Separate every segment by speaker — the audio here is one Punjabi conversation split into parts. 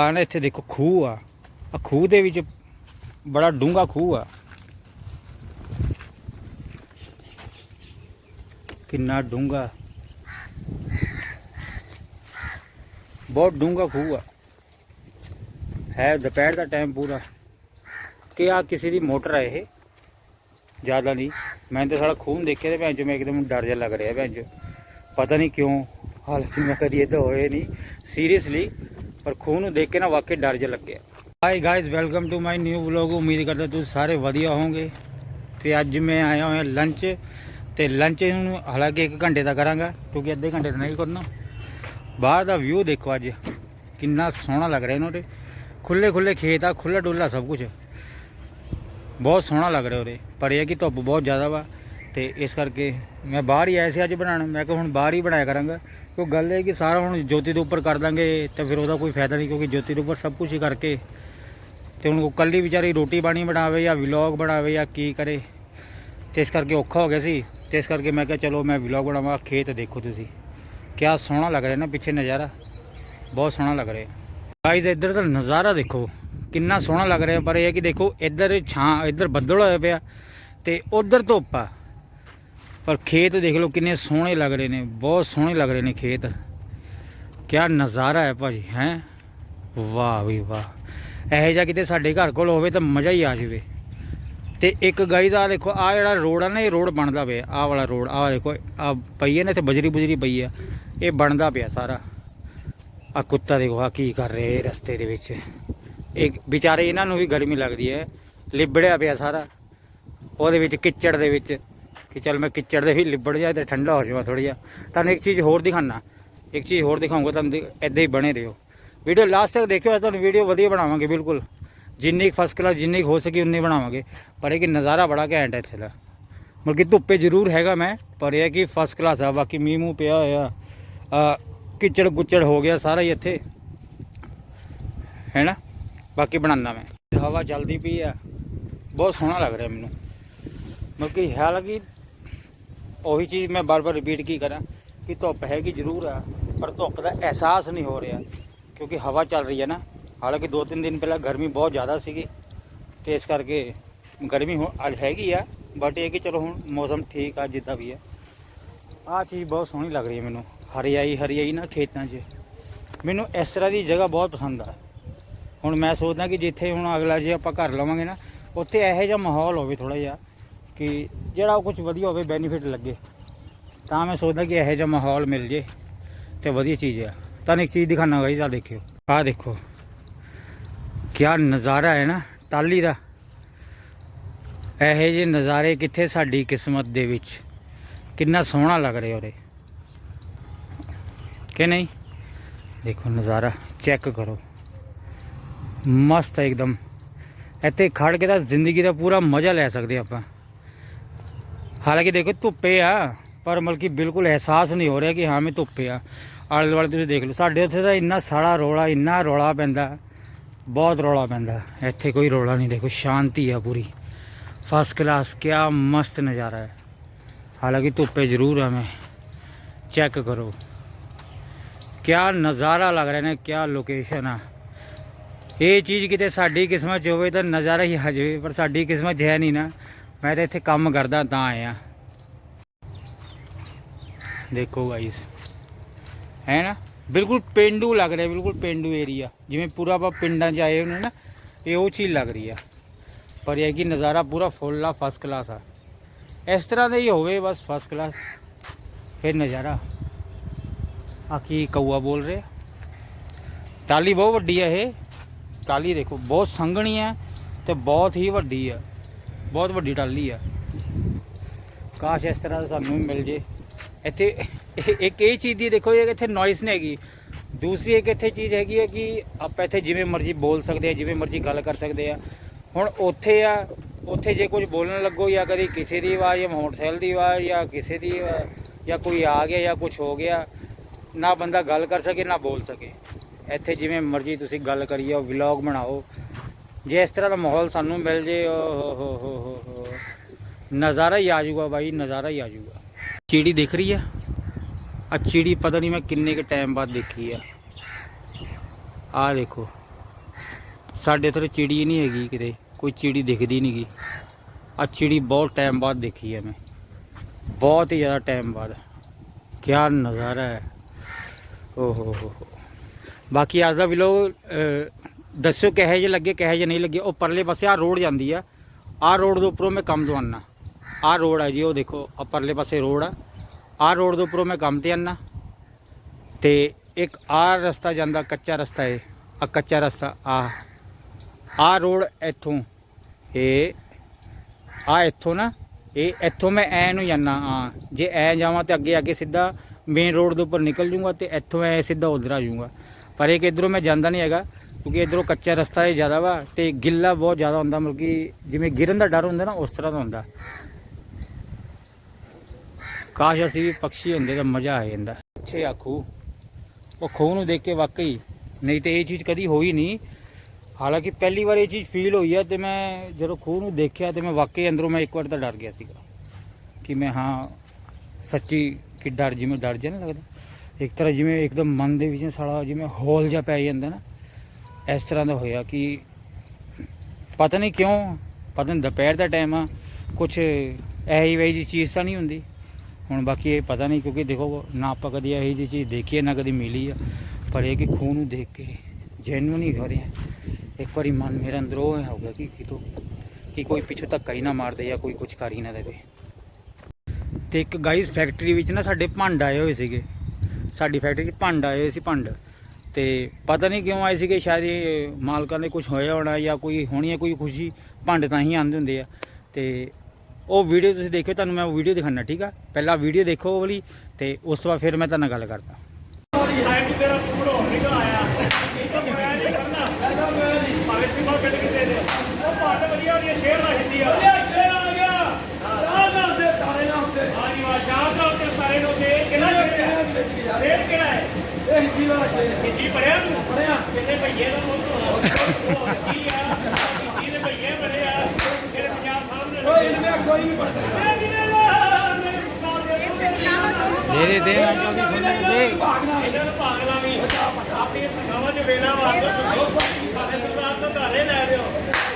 Speaker 1: ਆ ਨਾ ਇੱਥੇ ਦੇਖੋ ਖੂਹ ਆ। ਆ ਖੂਹ ਦੇ ਵਿੱਚ ਬੜਾ ਡੂੰਘਾ ਖੂਹ ਆ। ਕਿੰਨਾ ਡੂੰਘਾ। ਬਹੁਤ ਡੂੰਘਾ ਖੂਹ ਆ। ਹੈ, ਦੁਪਹਿਰ ਦਾ ਟਾਈਮ ਪੂਰਾ। ਕਿ ਆ ਕਿਸੇ ਦੀ ਮੋਟਰ ਆ ਇਹ। ਜ਼ਿਆਦਾ ਨਹੀਂ। ਮੈਂ ਤਾਂ ਸਾਲਾ ਖੂਨ ਦੇਖਿਆ ਤੇ ਭੈਣ ਚੋ ਮੈਂ ਇੱਕਦਮ ਡਰ ਜਿਹਾ ਲੱਗ ਰਿਹਾ ਭੈਣ ਚੋ ਪਤਾ ਨਹੀਂ ਕਿਉਂ, ਹਾਲਾਂਕਿ ਮੈਂ ਕਦੀ ਇਦਾਂ ਹੋਏ ਨਹੀਂ। ਸੀਰੀਅਸਲੀ ਪਰ ਖੂਹ ਨੂੰ ਦੇਖ ਕੇ ਨਾ ਵਾਕਈ ਡਰ ਜਿਹਾ ਲੱਗਿਆ। Hi guys welcome to my new vlog ਉਮੀਦ ਕਰਦਾ ਤੁਸੀਂ ਸਾਰੇ ਵਧੀਆ ਹੋਵੋਗੇ। ਤੇ ਅੱਜ ਮੈਂ ਆਇਆ ਹੋਇਆ ਲੰਚ ਤੇ ਲੰਚ ਨੂੰ ਹਾਲਾਂਕਿ 1 ਘੰਟੇ ਦਾ ਕਰਾਂਗਾ, ਕਿਉਂਕਿ ਅੱਧੇ ਘੰਟੇ ਦਾ ਨਹੀਂ ਕਰਨਾ। ਬਾਹਰ ਦਾ ਵਿਊ ਦੇਖੋ ਅੱਜ। ਕਿੰਨਾ ਸੋਹਣਾ ਲੱਗ ਰਿਹਾ ਇਹਨਾਂ ਤੇ। ਖੁੱਲੇ ਖੁੱਲੇ ਖੇਤ ਆ ਖੁੱਲਾ ਡੁੱਲਾ ਸਭ ਕੁਝ ਬਹੁਤ ਸੋਹਣਾ ਲੱਗ ਰਿਹਾ ਉਰੇ। ਪਰ ਇਹ ਕਿ ਧੁੱਪ ਬਹੁਤ ਜ਼ਿਆਦਾ ਵਾ। ਤੇ ਇਸ ਕਰਕੇ ਮੈਂ ਬਾਹਰ ਹੀ ਆਇਆ ਸੀ ਅੱਜ ਬਣਾਉਣ। ਮੈਂ ਕਿਹਾ ਹੁਣ ਬਾਹਰ ਹੀ ਬਣਾਇਆ ਕਰਾਂਗਾ। ਕਿਉਂ ਗੱਲ ਇਹ ਕਿ ਸਾਰਾ ਹੁਣ ਜੋਤੀ ਦੇ ਉੱਪਰ ਕਰ ਦਾਂਗੇ ਤਾਂ ਫਿਰ ਉਹਦਾ ਕੋਈ ਫਾਇਦਾ ਨਹੀਂ ਕਿਉਂਕਿ ਜੋਤੀ ਦੇ ਉੱਪਰ ਸਭ ਕੁਝ ਹੀ ਕਰਕੇ ਤੇ ਹੁਣ ਉਹ ਕੱਲੀ ਵਿਚਾਰੀ ਰੋਟੀ ਪਾਣੀ ਬਣਾਵੇ ਜਾਂ ਵਲੌਗ ਬਣਾਵੇ ਜਾਂ ਕੀ ਕਰੇ, ਤੇ ਇਸ ਕਰਕੇ ਔਖਾ ਹੋ ਗਿਆ ਸੀ। ਤੇ ਇਸ ਕਰਕੇ ਮੈਂ ਕਿਹਾ ਚਲੋ ਮੈਂ ਵਲੌਗ ਬਣਾਵਾਂ, ਖੇਤ ਦੇਖੋ ਤੁਸੀਂ। ਕਿਆ ਸੋਹਣਾ ਲੱਗ ਰਿਹਾ ਨਾ ਪਿੱਛੇ ਨਜ਼ਾਰਾ। ਬਹੁਤ ਸੋਹਣਾ ਲੱਗ ਰਿਹਾ। ਗਾਈਜ਼ ਇੱਧਰ ਦਾ ਨਜ਼ਾਰਾ ਦੇਖੋ। ਕਿੰਨਾ ਸੋਹਣਾ ਲੱਗ ਰਿਹਾ, ਪਰ ਇਹ ਕਿ ਦੇਖੋ ਇੱਧਰ ਛਾਂ, ਇੱਧਰ ਬੱਦਲ ਹੋਇਆ ਪਿਆ ਤੇ ਉਧਰ ਧੁੱਪ ਆ। ਪਰ ਖੇਤ ਦੇਖ ਲਓ ਕਿੰਨੇ ਸੋਹਣੇ ਲੱਗ ਰਹੇ ਨੇ, ਬਹੁਤ ਸੋਹਣੇ ਲੱਗ ਰਹੇ ਨੇ ਖੇਤ। ਕਿਆ ਨਜ਼ਾਰਾ ਹੈ ਭਾਜੀ, ਹੈ? ਵਾਹ ਵੀ ਵਾਹ। ਇਹੋ ਜਿਹਾ ਕਿਤੇ ਸਾਡੇ ਘਰ ਕੋਲ ਹੋਵੇ ਤਾਂ ਮਜ਼ਾ ਹੀ ਆ ਜਾਵੇ। ਤੇ ਇੱਕ ਗਾਈਜ਼ ਆ ਦੇਖੋ ਆ ਜਿਹੜਾ ਰੋਡ ਆ ਨਾ, ਇਹ ਰੋਡ ਬਣਦਾ ਪਿਆ, ਆਹ ਵਾਲਾ ਰੋਡ ਆ ਦੇਖੋ ਆ ਪਈ ਹੈ ਨਾ, ਇੱਥੇ ਬਜਰੀ ਬੁਜਰੀ ਪਈ ਆ। ਇਹ ਬਣਦਾ ਪਿਆ ਸਾਰਾ। ਆ ਕੁੱਤਾ ਦੇਖੋ ਆ ਕੀ ਕਰ ਰਹੇ ਰਸਤੇ ਦੇ ਵਿੱਚ। ਇਹ ਵਿਚਾਰੇ ਇਹਨਾਂ ਨੂੰ ਵੀ ਗਰਮੀ ਲੱਗਦੀ ਹੈ, ਲਿਬੜਿਆ ਪਿਆ ਸਾਰਾ। ਉਹਦੇ ਵਿੱਚ ਕਿੱਚੜ ਦੇ ਵਿੱਚ। ਕਿ ਚਲ ਮੈਂ ਕਿਚੜ ਦੇ ਵੀ ਲਿਬੜ ਜਾ ਤੇ ਠੰਡਾ ਹੋ ਜਾਵਾਂ ਥੋੜਾ ਜਿਹਾ। ਤੁਹਾਨੂੰ ਇੱਕ ਚੀਜ਼ ਹੋਰ ਦਿਖਾਣਾ ਇੱਕ ਚੀਜ਼ ਹੋਰ ਦਿਖਾਉਂਗਾ ਤੁਹਾਨੂੰ ਇਦਾਂ ਹੀ ਬਣੇ ਰਹੋ। ਵੀਡੀਓ ਲਾਸਟ ਤੱਕ ਦੇਖਿਓ ਤੁਹਾਨੂੰ ਵੀਡੀਓ ਵਧੀਆ ਬਣਾਵਾਂਗੇ, ਬਿਲਕੁਲ। ਜਿੰਨੀ ਫਸਟ ਕਲਾਸ ਜਿੰਨੀ ਕੁ ਹੋ ਸਕੀ ਉਨੀ ਬਣਾਵਾਂਗੇ। ਪਰ ਇਹ ਕਿ ਨਜ਼ਾਰਾ ਬੜਾ ਘੈਂਟ ਹੈ ਇੱਥੇ ਦਾ। ਮਤਲਬ ਕਿ ਧੁੱਪੇ ਜ਼ਰੂਰ ਹੈਗਾ ਮੈਂ, ਪਰ ਇਹ ਕਿ ਫਸਟ ਕਲਾਸ ਆ, ਬਾਕੀ ਮੀਂਹ ਮੂੰਹ ਪਿਆ ਹੋਇਆ। ਆ ਕਿਚੜ ਗੁੱਚੜ ਹੋ ਗਿਆ ਸਾਰਾ ਹੀ ਇੱਥੇ। ਹੈ ਨਾ? ਬਾਕੀ ਬਣਾਉਂਦਾ ਮੈਂ। ਹਵਾ ਚੱਲਦੀ ਪਈ ਆ। ਬਹੁਤ ਸੋਹਣਾ ਲੱਗ ਰਿਹਾ ਮੈਨੂੰ। ਮਤਲਬ ਕਿ ਹਾਲਾਂਕਿ ਉਹੀ ਚੀਜ਼ ਮੈਂ ਬਾਰ-ਬਾਰ ਰਿਪੀਟ ਕੀ ਕਰਾਂ ਕਿ ਧੁੱਪ ਹੈਗੀ ਜ਼ਰੂਰ ਆ, ਪਰ ਧੁੱਪ ਦਾ ਅਹਿਸਾਸ ਨਹੀਂ ਹੋ ਰਿਹਾ, ਕਿਉਂਕਿ ਹਵਾ ਚੱਲ ਰਹੀ ਹੈ ਨਾ। ਹਾਲਾਂਕਿ 2-3 ਦਿਨ ਪਹਿਲਾਂ ਗਰਮੀ ਬਹੁਤ ਜ਼ਿਆਦਾ ਸੀਗੀ ਤੇ ਇਸ ਕਰਕੇ ਗਰਮੀ ਹੁਣ ਅੱਜ ਹੈਗੀ ਆ ਬਟ ਇਹ ਕਿ ਚਲੋ ਹੁਣ ਮੌਸਮ ਠੀਕ ਆ, ਜਿੱਦਾਂ ਵੀ ਆ। ਆਹ ਚੀਜ਼ ਬਹੁਤ ਸੋਹਣੀ ਲੱਗ ਰਹੀ ਹੈ ਮੈਨੂੰ, ਹਰਿਆਈ ਹਰਿਆਈ ਨਾ ਖੇਤਾਂ 'ਚ। ਮੈਨੂੰ ਇਸ ਤਰ੍ਹਾਂ ਦੀ ਜਗ੍ਹਾ ਬਹੁਤ ਪਸੰਦ ਆ। ਹੁਣ ਮੈਂ ਸੋਚਦਾ ਕਿ ਜਿੱਥੇ ਹੁਣ ਅਗਲਾ ਜੇ ਆਪਾਂ ਘਰ ਲਵਾਂਗੇ ਨਾ, ਉੱਥੇ ਇਹੋ ਜਿਹਾ ਮਾਹੌਲ ਹੋਵੇ ਥੋੜਾ ਜਿਹਾ। ਕਿ ਜਿਹੜਾ ਕੁਝ ਵਧੀਆ ਹੋਵੇ ਬੈਨੀਫਿਟ ਲੱਗੇ। ਤਾਂ ਮੈਂ ਸੋਚਦਾ ਕਿ ਇਹੋ ਜਿਹਾ ਮਾਹੌਲ ਮਿਲ ਜੇ ਤੇ ਵਧੀਆ ਚੀਜ਼ ਆ। ਤੁਹਾਨੂੰ ਇੱਕ ਚੀਜ਼ ਦਿਖਾਣਾ ਗਾਈਜ਼ ਆ ਦੇਖਿਓ। ਆਹ ਦੇਖੋ। ਕਿਆ ਨਜ਼ਾਰਾ ਹੈ ਨਾ ਟਾਲੀ ਦਾ। ਇਹੋ ਜਿਹੇ ਨਜ਼ਾਰੇ ਕਿੱਥੇ ਸਾਡੀ ਕਿਸਮਤ ਦੇ ਵਿੱਚ? ਕਿੰਨਾ ਸੋਹਣਾ ਲੱਗ ਰਿਹਾ ਉਰੇ। ਕਿ ਨਹੀਂ? ਦੇਖੋ ਨਜ਼ਾਰਾ, ਚੈੱਕ ਕਰੋ। ਮਸਤ ਹੈ ਇੱਕਦਮ। ਇੱਥੇ ਖੜ ਕੇ ਤਾਂ ਜ਼ਿੰਦਗੀ ਦਾ ਪੂਰਾ ਮਜ਼ਾ ਲੈ ਸਕਦੇ ਆਪਾਂ। ਹਾਲਾਂਕਿ ਦੇਖੋ ਧੁੱਪੇ ਆ ਪਰ ਮਤਲਬ ਕਿ ਬਿਲਕੁਲ ਅਹਿਸਾਸ ਨਹੀਂ ਹੋ ਰਿਹਾ ਕਿ ਹਾਂ ਮੈਂ ਧੁੱਪੇ ਆ ਆਲੇ ਦੁਆਲੇ ਤੁਸੀਂ ਦੇਖ ਲਓ ਸਾਡੇ ਉੱਥੇ ਤਾਂ ਇੰਨਾ ਸਾੜਾ ਰੋਲਾ ਇੰਨਾ ਰੋਲਾ ਪੈਂਦਾ ਬਹੁਤ ਰੋਲਾ ਪੈਂਦਾ ਇੱਥੇ ਕੋਈ ਰੋਲਾ ਨਹੀਂ ਦੇਖੋ ਸ਼ਾਂਤੀ ਆ ਪੂਰੀ ਫਸਟ ਕਲਾਸ ਕਿਆ ਮਸਤ ਨਜ਼ਾਰਾ ਹੈ ਹਾਲਾਂਕਿ ਧੁੱਪੇ ਜ਼ਰੂਰ ਆ ਮੈਂ ਚੈੱਕ ਕਰੋ ਕਿਆ ਨਜ਼ਾਰਾ ਲੱਗ ਰਿਹਾ ਨੇ ਕਿਆ ਲੋਕੇਸ਼ਨ ਆ ਇਹ ਚੀਜ਼ ਕਿਤੇ ਸਾਡੀ ਕਿਸਮਤ 'ਚ ਹੋਵੇ ਤਾਂ ਨਜ਼ਾਰਾ ਹੀ ਆ ਜਾਵੇ ਪਰ ਸਾਡੀ ਕਿਸਮਤ 'ਚ ਹੈ ਨਹੀਂ ਨਾ ਮੈਂ ਤਾਂ ਇੱਥੇ ਕੰਮ ਕਰਦਾ, ਤਾਂ ਆਇਆ। ਦੇਖੋ ਗਾਈਸ ਹੈ ਨਾ? ਬਿਲਕੁਲ ਪਿੰਡੂ ਲੱਗ ਰਿਹਾ, ਬਿਲਕੁਲ ਪਿੰਡੂ ਏਰੀਆ ਜਿਵੇਂ ਪੂਰਾ ਆਪਾਂ ਪਿੰਡਾਂ 'ਚ ਆਏ ਹੁੰਦੇ ਨਾ ਇਹ ਉਹ ਚੀਜ਼ ਲੱਗ ਰਹੀ ਆ। ਪਰ ਇਹ ਕਿ ਨਜ਼ਾਰਾ ਪੂਰਾ ਫੁੱਲ ਆ ਫਸਟ ਕਲਾਸ ਆ। ਇਸ ਤਰ੍ਹਾਂ ਦਾ ਹੀ ਹੋਵੇ, ਬਸ ਫਸਟ ਕਲਾਸ ਫਿਰ ਨਜ਼ਾਰਾ। ਆ ਕੀ ਕਊਆ ਬੋਲ ਰਹੇ। ਟਾਲੀ ਬਹੁਤ ਵੱਡੀ ਆ ਇਹ। ਟਾਲੀ ਦੇਖੋ, ਬਹੁਤ ਸੰਘਣੀ ਆ ਤੇ ਬਹੁਤ ਹੀ ਵੱਡੀ ਆ। ਬਹੁਤ ਵੱਡੀ ਟਾਲੀ ਆ। ਕਾਸ਼ ਇਸ ਤਰ੍ਹਾਂ ਦਾ ਸਾਨੂੰ ਵੀ ਮਿਲ ਜੇ। ਇੱਥੇ ਇੱਕ ਇਹ ਚੀਜ਼ ਦੀ ਦੇਖੋ ਇਹ ਇੱਥੇ ਨੋਇਸ ਨਹੀਂ ਹੈਗੀ। ਦੂਸਰੀ ਇੱਕ ਇੱਥੇ ਚੀਜ਼ ਹੈਗੀ ਹੈ ਕਿ ਆਪਾਂ ਇੱਥੇ ਜਿਵੇਂ ਮਰਜ਼ੀ ਬੋਲ ਸਕਦੇ ਆ ਜਿਵੇਂ ਮਰਜ਼ੀ ਗੱਲ ਕਰ ਸਕਦੇ ਆ। ਹੁਣ ਉੱਥੇ ਆ ਉੱਥੇ ਜੇ ਕੁਝ ਬੋਲਣ ਲੱਗੋ ਜਾਂ ਕਦੀ ਕਿਸੇ ਦੀ ਆਵਾਜ਼ ਜਾਂ ਮੋਟਰਸਾਈਕਲ ਦੀ ਆਵਾਜ਼ ਜਾਂ ਕਿਸੇ ਦੀ ਆਵਾਜ਼, ਜਾਂ ਕੋਈ ਆ ਗਿਆ ਜਾਂ ਕੁਝ ਹੋ ਗਿਆ ਨਾ ਬੰਦਾ ਗੱਲ ਕਰ ਸਕੇ ਨਾ ਬੋਲ ਸਕੇ। ਇੱਥੇ ਜਿਵੇਂ ਮਰਜ਼ੀ ਤੁਸੀਂ ਗੱਲ ਕਰੀਓ ਵਲੌਗ ਬਣਾਓ। ਜੇ ਇਸ ਤਰ੍ਹਾਂ ਦਾ ਮਾਹੌਲ ਸਾਨੂੰ ਮਿਲ ਜੇ, ਓ ਹੋ ਹੋ ਹੋ ਹੋ ਹੋ। ਨਜ਼ਾਰਾ ਹੀ ਆ ਜਾਊਗਾ ਬਾਈ, ਨਜ਼ਾਰਾ ਹੀ ਆ ਜਾਊਗਾ। ਚਿੜੀ ਦਿਖ ਰਹੀ ਆ? ਆ ਚਿੜੀ ਪਤਾ ਨਹੀਂ ਮੈਂ ਕਿੰਨੇ ਕੁ ਟਾਈਮ ਬਾਅਦ ਦੇਖੀ ਆ। ਆ ਦੇਖੋ। ਸਾਡੇ ਇੱਥੇ ਚਿੜੀ ਨਹੀਂ ਹੈਗੀ ਕਿਤੇ, ਕੋਈ ਚਿੜੀ ਦਿਖਦੀ ਨਹੀਂਗੀ ਆ ਚਿੜੀ ਬਹੁਤ ਟਾਈਮ ਬਾਅਦ ਦੇਖੀ ਹੈ ਮੈਂ। ਬਹੁਤ ਹੀ ਜ਼ਿਆਦਾ ਟਾਈਮ ਬਾਅਦ। ਕੀ ਨਜ਼ਾਰਾ ਹੈ। ਓ ਹੋ ਹੋ ਹੋ। ਬਾਕੀ ਅੱਜ ਦਾ ਵਲੋਗ ਦੱਸਿਓ ਕਿਹੋ ਜਿਹੇ ਲੱਗੇ, ਕਿਹੋ ਜਿਹੇ ਨਹੀਂ ਲੱਗੇ। ਉਹ ਪਰਲੇ ਪਾਸੇ ਆ ਰੋਡ ਜਾਂਦੀ ਆ। ਆ ਰੋਡ ਦੇ ਉੱਪਰੋਂ ਮੈਂ ਕੰਮ ਤੋਂ ਆਉਣਾ ਆ ਰੋਡ ਹੈ ਜੀ, ਉਹ ਦੇਖੋ ਆ ਪਰਲੇ ਪਾਸੇ ਰੋਡ ਆ। ਆ ਰੋਡ ਦੇ ਉੱਪਰੋਂ ਮੈਂ ਕੰਮ ਤੇ ਆਉਣਾ ਤੇ ਇੱਕ ਆ ਰਸਤਾ ਜਾਂਦਾ, ਕੱਚਾ ਰਸਤਾ ਹੈ ਆ ਕੱਚਾ ਰਸਤਾ ਆ ਆ ਰੋਡ ਇੱਥੋਂ। ਇਹ ਆ ਇੱਥੋਂ ਨਾ, ਇਹ ਇੱਥੋਂ ਮੈਂ ਐ ਨੂੰ ਜਾਣਾ ਆ ਜੇ ਐ ਜਾਵਾਂ ਤੇ ਅੱਗੇ ਅੱਗੇ ਸਿੱਧਾ ਮੇਨ ਰੋਡ ਦੇ ਉੱਪਰ ਨਿਕਲ ਜੂੰਗਾ ਤੇ ਇੱਥੋਂ ਐ ਸਿੱਧਾ ਉਧਰ ਆ ਜਾਊਂਗਾ ਪਰ ਇਹ ਕਿ ਇਧਰੋਂ ਮੈਂ ਜਾਂਦਾ ਨਹੀਂ ਹੈਗਾ। ਕਿਉਂਕਿ ਇਧਰੋਂ ਕੱਚਾ ਰਸਤਾ ਹੈ ਜ਼ਿਆਦਾ ਵਾ ਤੇ ਗਿੱਲਾ ਬਹੁਤ ਜ਼ਿਆਦਾ ਹੁੰਦਾ, ਮਤਲਬ ਕਿ ਜਿਵੇਂ ਗਿਰਨ ਦਾ ਡਰ ਹੁੰਦਾ ਨਾ, ਉਸ ਤਰ੍ਹਾਂ ਦਾ ਹੁੰਦਾ। ਕਾਸ਼ ਅਸੀਂ ਵੀ ਪੰਛੀ ਹੁੰਦੇ ਤਾਂ ਮਜ਼ਾ ਆ ਜਾਂਦਾ। ਅੱਛੇ ਆਖੂ ਉਹ ਖੂਹ ਨੂੰ ਦੇਖ ਕੇ ਵਾਕਈ ਨਹੀਂ ਤੇ ਇਹ ਚੀਜ਼ ਕਦੀ ਹੋਈ ਨਹੀਂ। ਹਾਲਾਂਕਿ ਪਹਿਲੀ ਵਾਰ ਇਹ ਚੀਜ਼ ਫੀਲ ਹੋਈ ਹੈ ਤੇ ਮੈਂ ਜਦੋਂ ਖੂਹ ਨੂੰ ਦੇਖਿਆ ਤੇ ਮੈਂ ਵਾਕਈ ਅੰਦਰੋਂ ਮੈਂ ਇੱਕ ਵਾਰ ਤਾਂ ਡਰ ਗਿਆ ਸੀਗਾ ਕਿ ਮੈਂ ਹਾਂ, ਸੱਚੀ ਕਿ ਡਰ ਜਿਵੇਂ ਡਰ ਜਿਹਾ ਨਾ ਲੱਗਦਾ। ਇੱਕ ਤਰ੍ਹਾਂ ਜਿਵੇਂ ਇੱਕਦਮ ਮਨ ਦੇ ਵਿੱਚ ਸਾਲਾ ਜਿਵੇਂ ਹੌਲ ਜਿਹਾ ਪੈ ਜਾਂਦਾ ਨਾ। ਇਸ ਤਰ੍ਹਾਂ ਦਾ ਹੋਇਆ ਕਿ ਪਤਾ ਨਹੀਂ ਕਿਉਂ, ਪਤਾ ਨਹੀਂ ਦੁਪਹਿਰ ਦਾ ਟਾਈਮ ਆ ਕੁਝ ਐਹੀ ਵਹੀ ਜੀ ਚੀਜ਼ ਤਾਂ ਨਹੀਂ ਹੁੰਦੀ। ਹੁਣ ਬਾਕੀ ਇਹ ਪਤਾ ਨਹੀਂ ਕਿਉਂਕਿ ਦੇਖੋ, ਨਾ ਆਪਾਂ ਕਦੀ ਇਹੀ ਜੀ ਚੀਜ਼ ਦੇਖੀ ਹੈ ਨਾ ਕਦੀ ਮਿਲੀ ਆ। ਪਰ ਇਹ ਕਿ ਖੂਨ ਨੂੰ ਦੇਖ ਕੇ ਜੈਨੂਨ ਹੀ ਹੋ ਰਿਹਾ। ਇੱਕ ਵਾਰੀ ਮਨ ਮੇਰੇ ਅੰਦਰੋਂ ਇਹ ਹੋ ਗਿਆ ਕਿ ਕਿਤੋਂ ਕਿ ਕੋਈ ਪਿੱਛੋਂ ਧੱਕਾ ਹੀ ਨਾ ਮਾਰ ਦੇ ਜਾਂ ਕੋਈ ਕੁਝ ਕਰ ਹੀ ਨਾ ਦੇਵੇ। ਤੇ ਇੱਕ ਗਾਈਸ ਫੈਕਟਰੀ ਵਿੱਚ ਨਾ ਸਾਡੇ ਭੰਡ ਆਏ ਹੋਏ ਸੀਗੇ। ਸਾਡੀ ਫੈਕਟਰੀ 'ਚ ਭੰਡ ਆਏ ਹੋਏ ਸੀ, ਭੰਡ। ਤੇ ਪਤਾ ਨਹੀਂ ਕਿਉਂ ਆਏ ਸੀਗੇ ਸ਼ਾਇਦ ਇਹ ਮਾਲਕਾਂ ਦੇ ਕੁਝ ਹੋਇਆ ਹੋਣਾ ਜਾਂ ਕੋਈ ਹੋਣੀ ਹੈ ਕੋਈ ਖੁਸ਼ੀ ਭੰਡ ਤਾਂ ਹੀ ਆਉਂਦੇ ਹੁੰਦੇ ਆ। ਤੇ ਉਹ ਵੀਡੀਓ ਤੁਸੀਂ ਦੇਖਿਓ ਤੁਹਾਨੂੰ ਮੈਂ ਉਹ ਵੀਡੀਓ ਦਿਖਾਣਾ ਠੀਕ ਆ? ਪਹਿਲਾਂ ਵੀਡੀਓ ਦੇਖੋ ਉਹ ਵਾਲੀ ਤੇ ਉਸ ਤੋਂ ਬਾਅਦ ਫਿਰ ਮੈਂ ਤੁਹਾਡੇ ਨਾਲ ਗੱਲ ਕਰਦਾ।
Speaker 2: ਕਿਹੜਾ ਹੈ? ਇਹ ਹਿੱਦੀ ਵਾਲਾ ਸ਼ੇਰ ਹਿੱਦੀ ਪੜਿਆ ਤੂੰ? ਪੜਿਆ। ਕਿਸੇ ਭਈਏ ਦਾ ਹੋਣਾ? ਕੀ ਆ? ਹਿੱਦੀ ਦੇ ਭਈਏ ਬੜਿਆ ਜਿਹੜੇ ਪੰਜਾਬ ਸਾਹਮਣੇ ਕੋਈ ਇਨਮੇ ਕੋਈ ਨਹੀਂ ਪੜ ਸਕਦਾ।
Speaker 1: ਦੇ ਦੇ ਦੇ ਮੈਂ ਕਿਹਾ ਕਿ ਤੁਹਾਨੂੰ ਦੇ।
Speaker 2: ਇਹਨਾਂ ਨੂੰ ਭਾਗਲਾ ਵੀ। ਆਪਣੀ ਪਛਾਵਾਂ 'ਚ ਵੇਲਾ ਵਾਸਤੇ ਤੁਸੀਂ ਸਾਡੇ ਸਰਦਾਰ ਤੋਂ ਧਾਰੇ ਲੈ ਦਿਓ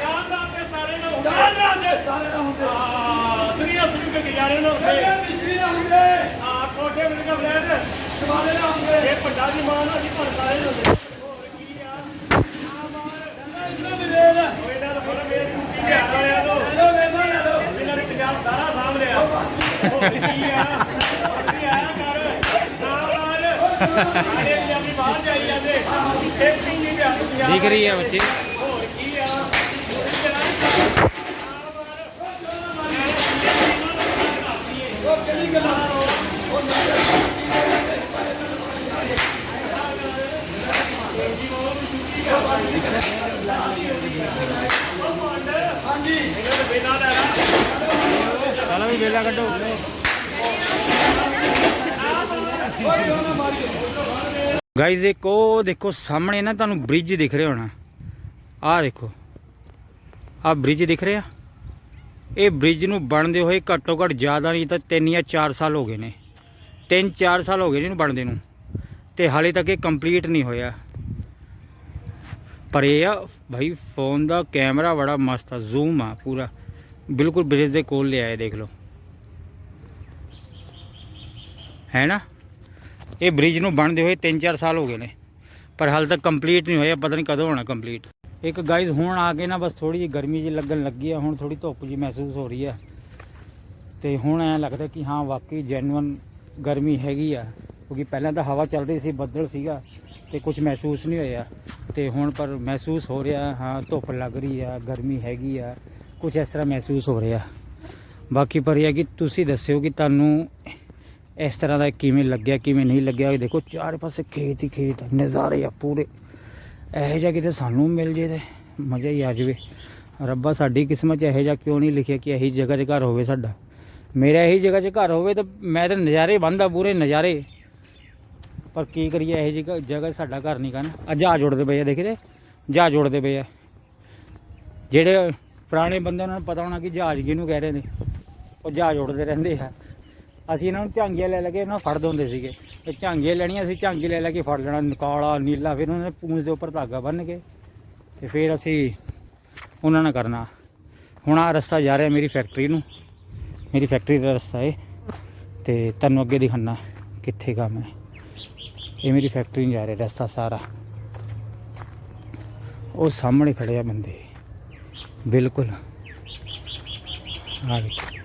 Speaker 2: ਚਾਰ ਰਾਤ ਦੇ ਸਾਰੇ ਨਾ ਹੁੰਦੇ। ਚਾਰ ਰਾਤ ਦੇ ਸਾਰੇ ਨਾ ਹੁੰਦੇ। ਹਾਂ ਦੁਨੀਆ ਸੁਣ ਕੇ ਗੁਜ਼ਾਰੇ ਨਾ ਹੁੰਦੇ। ਮਿਸਤਰੀ ਨਾ ਹੁੰਦੇ। ਹਾਂ ਕੋਠੇ ਮਿਲ ਕੇ ਨਾ ਹੁੰਦੇ ਇਹ ਵੱਡਾ ਦੀ ਮਾਂ ਨਾ ਅਸੀਂ ਪਰ ਸਾਰੇ ਨਾ ਹੁੰਦੇ ਹੋਰ ਕੀ ਆ ਆ ਮਾਰ ਇੰਨਾ ਵੀ ਵੇਲ ਉਹ ਇਹਨਾਂ ਦਾ ਫਲ ਮੇਰੇ ਟੁੱਟੀ ਬਿਹਾਰ ਵਾਲਿਆਂ ਤੋਂ ਹੈਲੋ ਵੇਲਾ ਹੈਲੋ ਇਹਨਾਂ ਨੇ ਪੰਜਾਬ ਸਾਰਾ ਸਾਂਭ ਲਿਆ ਹੋਰ ਕੀ ਆ ਹੋਰ ਕੀ ਆਇਆ ਕਰ ਨਾ ਮਾਰ ਸਾਰੇ ਪੰਜਾਬੀ ਬਾਹਰ ਜਾਈ ਜਾਂਦੇ ਇਹ ਟੁੱਟੀ ਬਿਹਾਰ ਪੰਜਾਬ
Speaker 1: ਦਿਖ ਰਹੀ ਹੈ ਬੱਚੇ।
Speaker 2: ਹੋਰ ਕੀ ਆ ਉਹ ਕਿਹੜੀ ਗੱਲਾਂ? ਹਾਂਜੀ ਇਹਨਾਂ ਦੇ ਬਿਨਾਂ ਲੈ ਲਾ
Speaker 1: ਚਲੋ ਵੀ ਕੱਢੋ। ਗਾਈਜ਼ ਇੱਕ ਉਹ ਦੇਖੋ, ਸਾਹਮਣੇ ਨਾ ਤੁਹਾਨੂੰ ਬ੍ਰਿਜ ਦਿਖ ਰਿਹਾ ਹੋਣਾ। ਆਹ ਦੇਖੋ, ਆਹ ਬ੍ਰਿਜ ਦਿਖ ਰਿਹਾ। ਇਹ ਬ੍ਰਿਜ ਨੂੰ ਬਣਦੇ ਹੋਏ ਘੱਟੋ ਘੱਟ ਜ਼ਿਆਦਾ ਨਹੀਂ ਤਾਂ 3 ਜਾਂ 4 ਸਾਲ ਹੋ ਗਏ ਨੇ। 3-4 ਸਾਲ ਹੋ ਗਏ ਨੇ ਇਹਨੂੰ ਬਣਦੇ ਨੂੰ। ਤੇ ਹਾਲੇ ਤੱਕ ਇਹ ਕੰਪਲੀਟ ਨਹੀਂ ਹੋਇਆ। ਪਰ ਇਹ ਆ, ਭਾਈ ਫੋਨ ਦਾ ਕੈਮਰਾ ਬੜਾ ਮਸਤ ਆ ਜ਼ੂਮ ਆ ਪੂਰਾ। ਬਿਲਕੁਲ ਬ੍ਰਿਜ ਦੇ ਕੋਲ ਲਿਆਏ ਦੇਖ ਲਓ। ਹੈ ਨਾ? ਇਹ ਬ੍ਰਿਜ ਨੂੰ ਬਣਦੇ ਹੋਏ 3-4 ਸਾਲ ਹੋ ਗਏ ਨੇ। ਪਰ ਹਾਲ ਤੱਕ ਕੰਪਲੀਟ ਨਹੀਂ ਹੋਇਆ, ਪਤਾ ਨਹੀਂ ਕਦੋਂ ਹੋਣਾ ਕੰਪਲੀਟ ਇੱਕ ਗਾਈਜ਼ ਹੁਣ ਆ ਕੇ ਨਾ ਬਸ ਥੋੜੀ ਜਿਹੀ ਗਰਮੀ ਜਿਹੀ ਲੱਗਣ ਲੱਗੀ ਆ, ਹੁਣ ਥੋੜੀ ਧੁੱਪ ਜੀ ਮਹਿਸੂਸ ਹੋ ਰਹੀ ਆ। ਤੇ ਹੁਣ ਐ ਲੱਗਦਾ ਕਿ ਹਾਂ, ਵਾਕਈ ਜੈਨੂਅਨ ਗਰਮੀ ਹੈਗੀ ਆ। ਕਿਉਂਕਿ ਪਹਿਲਾਂ ਤਾਂ ਹਵਾ ਚੱਲ ਰਹੀ ਸੀ, ਬੱਦਲ ਸੀਗਾ ਤੇ ਕੁਝ ਮਹਿਸੂਸ ਨਹੀਂ ਹੋਇਆ। ਤੇ ਹੁਣ ਪਰ ਮਹਿਸੂਸ ਹੋ ਰਿਹਾ, ਹਾਂ, ਧੁੱਪ ਲੱਗ ਰਹੀ ਆ, ਗਰਮੀ ਹੈਗੀ ਆ ਕੁਝ ਇਸ ਤਰ੍ਹਾਂ ਮਹਿਸੂਸ ਹੋ ਰਿਹਾ। ਬਾਕੀ ਪਰ ਇਹ ਹੈ ਕਿ ਤੁਸੀਂ ਦੱਸਿਓ ਕਿ ਤੁਹਾਨੂੰ ਇਸ ਤਰ੍ਹਾਂ ਦਾ ਕਿਵੇਂ ਲੱਗਿਆ, ਕਿਵੇਂ ਨਹੀਂ ਲੱਗਿਆ, ਇਹ ਦੇਖੋ ਚਾਰੇ ਪਾਸੇ ਖੇਤ ਹੀ ਖੇਤ ਨਜ਼ਾਰੇ ਆ ਪੂਰੇ। ਇਹੋ ਜਿਹਾ ਕਿਤੇ ਸਾਨੂੰ ਮਿਲ ਜੇ ਤੇ ਮਜ਼ਾ ਹੀ ਆ ਜਾਵੇ। ਰੱਬਾ, ਸਾਡੀ ਕਿਸਮਤ 'ਚ ਇਹੋ ਜਿਹਾ ਕਿਉਂ ਨਹੀਂ ਲਿਖਿਆ ਕਿ ਇਹੀ ਜਗ੍ਹਾ 'ਚ ਘਰ ਹੋਵੇ ਸਾਡਾ? ਮੇਰਾ ਇਹੀ ਜਗ੍ਹਾ 'ਚ ਘਰ ਹੋਵੇ ਤਾਂ ਮੈਂ ਤਾਂ ਨਜ਼ਾਰੇ ਬੰਦਾ ਪੂਰੇ ਨਜ਼ਾਰੇ। ਪਰ ਕੀ ਕਰੀਏ, ਇਹੋ ਜਿਹੀ ਜਗ੍ਹਾ 'ਚ ਸਾਡਾ ਘਰ ਨਹੀਂ ਕਨ ਆ, ਜਹਾਜ਼ ਉੜਦੇ ਪਏ ਆ ਦੇਖਦੇ ਜਹਾਜ਼ ਉੜਦੇ ਪਏ ਆ। ਜਿਹੜੇ ਪੁਰਾਣੇ ਬੰਦਿਆਂ ਨੂੰ ਪਤਾ ਹੋਣਾ ਕਿ ਜਹਾਜ਼ ਕਿਹਨੂੰ ਕਹਿ ਰਹੇ ਨੇ, ਉਹ ਜਹਾਜ਼ ਉੜਦੇ ਰਹਿੰਦੇ ਆ। ਅਸੀਂ ਇਹਨਾਂ ਨੂੰ ਝਾਂਗੀਆਂ ਲੈ ਲੈ ਕੇ ਇਹਨਾਂ ਨੂੰ ਫੜਦੇ ਹੁੰਦੇ ਸੀਗੇ। ਤੇ ਝਾਂਗੀਆਂ ਲੈਣੀਆਂ, ਅਸੀਂ ਝਾਂਗੀ ਲੈ ਲੈ ਕੇ ਫੜ ਲੈਣਾ, ਕਾਲਾ, ਨੀਲਾ, ਫਿਰ ਉਹਨਾਂ ਨੇ ਪੂੰਛ ਦੇ ਉੱਪਰ ਧਾਗਾ ਬੰਨ੍ਹ ਕੇ ਤੇ ਫਿਰ ਅਸੀਂ ਉਹਨਾਂ ਨਾਲ ਕਰਨਾ। ਹੁਣ ਆ ਰਸਤਾ ਜਾ ਰਿਹਾ ਮੇਰੀ ਫੈਕਟਰੀ ਨੂੰ। ਮੇਰੀ ਫੈਕਟਰੀ ਦਾ ਰਸਤਾ ਹੈ ਤੇ ਤੁਹਾਨੂੰ ਅੱਗੇ ਦਿਖਾਣਾ ਕਿੱਥੇ ਕੰਮ ਹੈ। ਇਹ ਮੇਰੀ ਫੈਕਟਰੀ ਨੂੰ ਜਾ ਰਿਹਾ ਰਸਤਾ ਸਾਰਾ। ਉਹ ਸਾਹਮਣੇ ਖੜੇ ਆ ਬੰਦੇ। ਬਿਲਕੁਲ। ਆ ਦੇਖੋ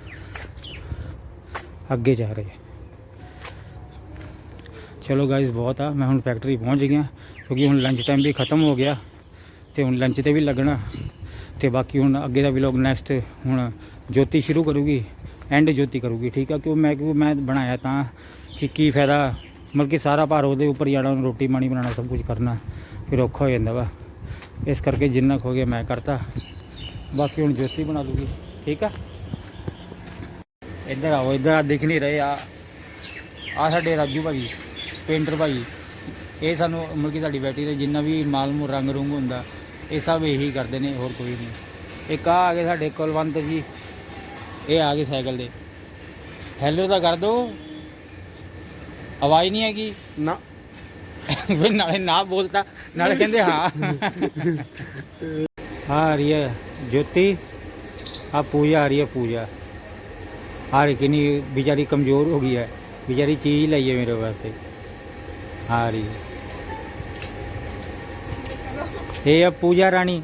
Speaker 1: ਅੱਗੇ ਜਾ ਰਹੇ ਚਲੋ ਗਾਇਸ ਬਹੁਤ ਆ। ਮੈਂ ਹੁਣ ਫੈਕਟਰੀ ਪਹੁੰਚ ਗਿਆ, ਕਿਉਂਕਿ ਹੁਣ ਲੰਚ ਟਾਈਮ ਵੀ ਖਤਮ ਹੋ ਗਿਆ ਤੇ ਹੁਣ ਲੰਚ ਤੇ ਵੀ ਲੱਗਣਾ। ਤੇ ਬਾਕੀ ਹੁਣ ਅੱਗੇ ਦਾ ਵਲੌਗ ਨੈਕਸਟ ਹੁਣ ਜੋਤੀ ਸ਼ੁਰੂ ਕਰੂਗੀ ਐਂਡ ਜੋਤੀ ਕਰੂਗੀ, ਠੀਕ ਆ? ਕਿਉਂ ਮੈਂ ਕਿਉਂ ਮੈਂ ਬਣਾਇਆ ਤਾਂ ਕਿ ਕੀ ਫਾਇਦਾ? ਮਤਲਬ ਕਿ ਸਾਰਾ ਭਾਰ ਉਹਦੇ ਉੱਪਰ ਜਾਣਾ ਉਹਨੂੰ ਰੋਟੀ ਪਾਣੀ ਬਣਾਉਣਾ, ਸਭ ਕੁਝ ਕਰਨਾ, ਫਿਰ ਔਖਾ ਹੋ ਜਾਂਦਾ ਵਾ। ਇਸ ਕਰਕੇ ਜਿੰਨਾ ਕੁ ਹੋ ਗਿਆ ਮੈਂ ਕਰਤਾ। ਬਾਕੀ ਹੁਣ ਜੋਤੀ ਬਣਾ ਦੂਗੀ, ਠੀਕ ਆ? ਇੱਧਰ ਆਓ ਇੱਧਰ ਆ ਦਿਖ ਨਹੀਂ ਰਹੇ ਆ। ਆ ਸਾਡੇ ਰਾਜੂ ਭਾਜੀ ਪੇਂਟਰ ਭਾਜੀ। ਇਹ ਸਾਨੂੰ ਮਤਲਬ ਕਿ ਸਾਡੀ ਬੈਟਰੀ ਤੇ ਜਿੰਨਾ ਵੀ ਮਾਲ ਮੂ ਰੰਗ ਰੁੰਗ ਹੁੰਦਾ ਇਹ ਸਭ ਇਹੀ ਕਰਦੇ ਨੇ ਹੋਰ ਕੋਈ ਨਹੀਂ। ਇੱਕ ਆ ਆ ਗਏ ਸਾਡੇ ਕੁਲਵੰਤ ਜੀ ਇਹ ਆ ਗਏ ਸਾਈਕਲ ਦੇ। ਹੈਲੋ ਤਾਂ ਕਰ ਦੋ। ਆਵਾਜ਼ ਨਹੀਂ ਹੈਗੀ?
Speaker 2: ਨਾ।
Speaker 1: ਫਿਰ ਨਾਲੇ ਨਾ ਬੋਲਤਾ ਨਾਲੇ ਕਹਿੰਦੇ ਹਾਂ। ਹਾਂ ਆ ਰਹੀ ਹੈ ਜੋਤੀ। ਆ ਪੂਜਾ ਆ ਰਹੀ ਹੈ ਪੂਜਾ। ਆ ਰਹੀ ਕਿੰਨੀ बेचारी कमज़ोर हो गई है बेचारी चीज़ लाई है मेरे वास्ते आ रही है ਇਹ ਆ ਪੂਜਾ ਰਾਣੀ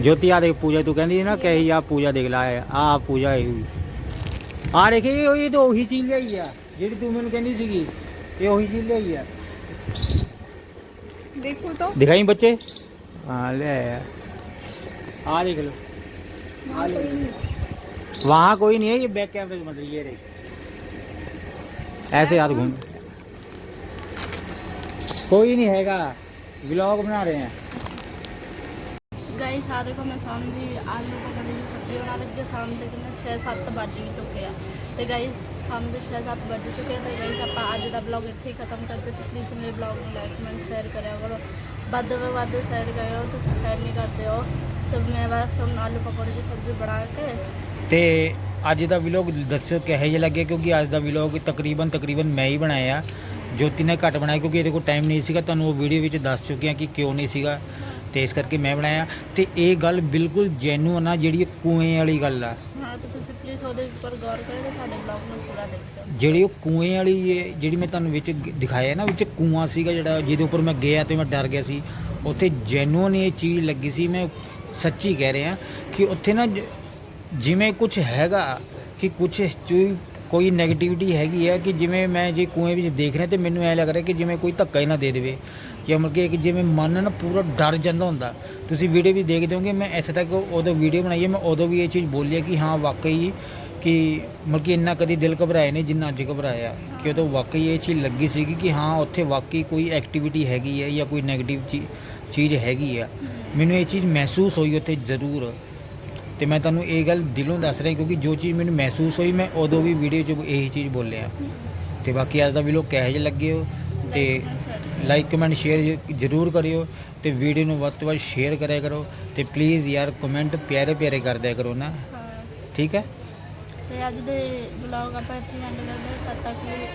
Speaker 1: ਜੋਤੀ ਆ ਦੇਖ ਪੂਜਾ ਤੂੰ ਕਹਿੰਦੀ ਸੀ ਨਾ ਕਿ ਆ ਪੂਜਾ ਦੇਖ ਲਾ ਆ ਪੂਜਾ ਇਹ ਹੋਈ ਆ ਦੇਖੀ ਇਹ ਇਹ ਤਾਂ ਉਹੀ ਚੀਜ਼ ਲਈ ਆ ਜਿਹੜੀ ਤੂੰ ਮੈਨੂੰ ਕਹਿੰਦੀ ਸੀਗੀ ਇਹ ਉਹੀ ਚੀਜ਼ ਲਈ ਆ
Speaker 3: देखो तो
Speaker 1: दिखाई बच्चे हाँ ले आया आ देख लो
Speaker 3: वहाँ कोई नहीं
Speaker 1: वहाँ कोई नहीं है, ये बैक कैमरे के मतलब ये रही। ऐसे याद घूम। कोई नहीं हैगा ब्लॉग बना रहे हैं।
Speaker 4: गाइस हाँ आ देखो, मैं समझी आलू को गली की सब्ज़ी बना रही है समझे कि मैं छः सात बाजी चुके हैं। तो गाइस शाम के छः सात बज चुके हैं तो गाइस आप आज का ब्लॉग इतने ही ख़त्म करते तो प्लीज़ मेरे ब्लॉग में लाइक कमेंट शेयर करें, अगर वादे में वादे शेयर करे तो शेयर नहीं करते हो। तो मैं बस आलू पकौड़े की सब्ज़ी बना के
Speaker 1: ਤੇ ਅੱਜ ਦਾ ਵਲੌਗ ਦੱਸੋ ਕਿਹੋ ਜਿਹਾ ਲੱਗਿਆ? ਕਿਉਂਕਿ ਅੱਜ ਦਾ ਵਲੌਗ ਤਕਰੀਬਨ ਤਕਰੀਬਨ ਮੈਂ ਹੀ ਬਣਾਇਆ। ਜੋਤੀ ਨੇ ਘੱਟ ਬਣਾਇਆ ਕਿਉਂਕਿ ਇਹਦੇ ਕੋਲ ਟਾਈਮ ਨਹੀਂ ਸੀਗਾ। ਤੁਹਾਨੂੰ ਉਹ ਵੀਡੀਓ ਵਿੱਚ ਦੱਸ ਚੁੱਕੇ ਹਾਂ ਕਿ ਕਿਉਂ ਨਹੀਂ ਸੀਗਾ। ਤੇ ਇਸ ਕਰਕੇ ਮੈਂ ਬਣਾਇਆ। ਤੇ ਇਹ ਗੱਲ ਬਿਲਕੁਲ ਜੈਨੂਅਨ ਆ ਜਿਹੜੀ ਕੂਏ ਵਾਲੀ ਗੱਲ ਆ।
Speaker 4: ਹਾਂ ਤੇ ਤੁਸੀਂ ਪਲੀਜ਼ ਉਹਦੇ ਉੱਪਰ ਗੌਰ ਕਰੋ ਤੇ ਸਾਡੇ ਵਲੌਗ ਨੂੰ ਪੂਰਾ ਦੇਖਿਓ।
Speaker 1: ਜਿਹੜੀ ਉਹ ਕੂਏ ਵਾਲੀ ਇਹ ਜਿਹੜੀ ਮੈਂ ਤੁਹਾਨੂੰ ਵਿੱਚ ਦਿਖਾਇਆ ਨਾ ਵਿੱਚ ਕੂਆ ਸੀਗਾ ਜਿਹੜਾ ਜਿਹਦੇ ਉੱਪਰ ਮੈਂ ਗਿਆ ਤੇ ਮੈਂ ਡਰ ਗਿਆ ਸੀ। ਉੱਥੇ ਜੈਨੂਅਨ ਇਹ ਚੀਜ਼ ਲੱਗੀ ਸੀ। ਮੈਂ ਸੱਚੀ ਕਹਿ ਰਿਹਾ ਕਿ ਉੱਥੇ ਨਾ ਜਿਵੇਂ ਕੁਝ ਹੈਗਾ ਕਿ ਕੁਝ ਕੋਈ 네ਗੇਟਿਵਿਟੀ ਹੈਗੀ ਹੈ ਕਿ ਜਿਵੇਂ ਮੈਂ ਜੇ ਕੂਏ ਵਿੱਚ ਦੇਖ ਰਿਹਾ ਤੇ ਮੈਨੂੰ ਐ ਲੱਗ ਰਿਹਾ ਕਿ ਜਿਵੇਂ ਕੋਈ ਧੱਕਾ ਹੀ ਨਾ ਦੇ ਦੇਵੇ। ਜਾਂ ਮਤਲਬ ਕਿ ਜਿਵੇਂ ਮਨ ਨਾ ਪੂਰਾ ਡਰ ਜਾਂਦਾ ਹੁੰਦਾ। ਤੁਸੀਂ ਵੀਡੀਓ ਵੀ ਦੇਖਦੇ ਹੋਗੇ ਮੈਂ ਇੱਥੇ ਤੱਕ ਉਦੋਂ ਵੀਡੀਓ ਬਣਾਈ ਹੈ, ਮੈਂ ਉਦੋਂ ਵੀ ਇਹ ਚੀਜ਼ ਬੋਲੀ ਹੈ ਕਿ ਹਾਂ, ਵਾਕਈ ਕਿ ਮਤਲਬ ਕਿ ਇੰਨਾ ਕਦੀ ਦਿਲ ਘਬਰਾਇਆ ਨਹੀਂ ਜਿੰਨਾ ਅੱਜ ਘਬਰਾਇਆ। ਕਿ ਉਦੋਂ ਵਾਕਈ ਇਹ ਚੀਜ਼ ਲੱਗੀ ਸੀਗੀ ਕਿ ਹਾਂ, ਉੱਥੇ ਵਾਕਈ ਕੋਈ ਐਕਟੀਵਿਟੀ ਹੈਗੀ ਹੈ ਜਾਂ ਕੋਈ 네ਗੇਟਿਵ ਚੀਜ਼ ਹੈਗੀ ਆ। ਮੈਨੂੰ ਇਹ ਚੀਜ਼ ਮਹਿਸੂਸ ਹੋਈ ਉੱਥੇ ਜ਼ਰੂਰ। ਤੇ ਮੈਂ ਤੁਹਾਨੂੰ ਇਹ ਗੱਲ ਦਿਲੋਂ ਦੱਸ ਰਿਹਾ ਕਿਉਂਕਿ ਜੋ ਚੀਜ਼ ਮੈਨੂੰ ਮਹਿਸੂਸ ਹੋਈ ਮੈਂ ਉਦੋਂ ਵੀ ਵੀਡੀਓ 'ਚ ਇਹੀ ਚੀਜ਼ ਬੋਲਿਆ। ਤੇ ਬਾਕੀ ਅੱਜ ਦਾ ਵੀਡੀਓ ਕਿਹੋ ਜਿਹਾ ਲੱਗੇ ਹੋ ਤੇ ਲਾਈਕ ਕਮੈਂਟ ਸ਼ੇਅਰ ਜ਼ਰੂਰ ਕਰਿਓ ਤੇ ਵੀਡੀਓ ਨੂੰ ਵੱਧ ਤੋਂ ਵੱਧ ਸ਼ੇਅਰ ਕਰਿਆ ਕਰੋ ਤੇ ਪਲੀਜ਼ ਯਾਰ ਕਮੈਂਟ ਪਿਆਰੇ ਪਿਆਰੇ ਕਰ ਦਿਆ ਕਰੋ ਨਾ। ਠੀਕ ਹੈ?
Speaker 4: ਤੇ ਅੱਜ ਦੇ ਵਲੌਗ ਆਪਾਂ ਇੱਥੇ ਐਂਡ ਕਰਦੇ ਹਾਂ ਤਦ ਤੱਕ ਲਈ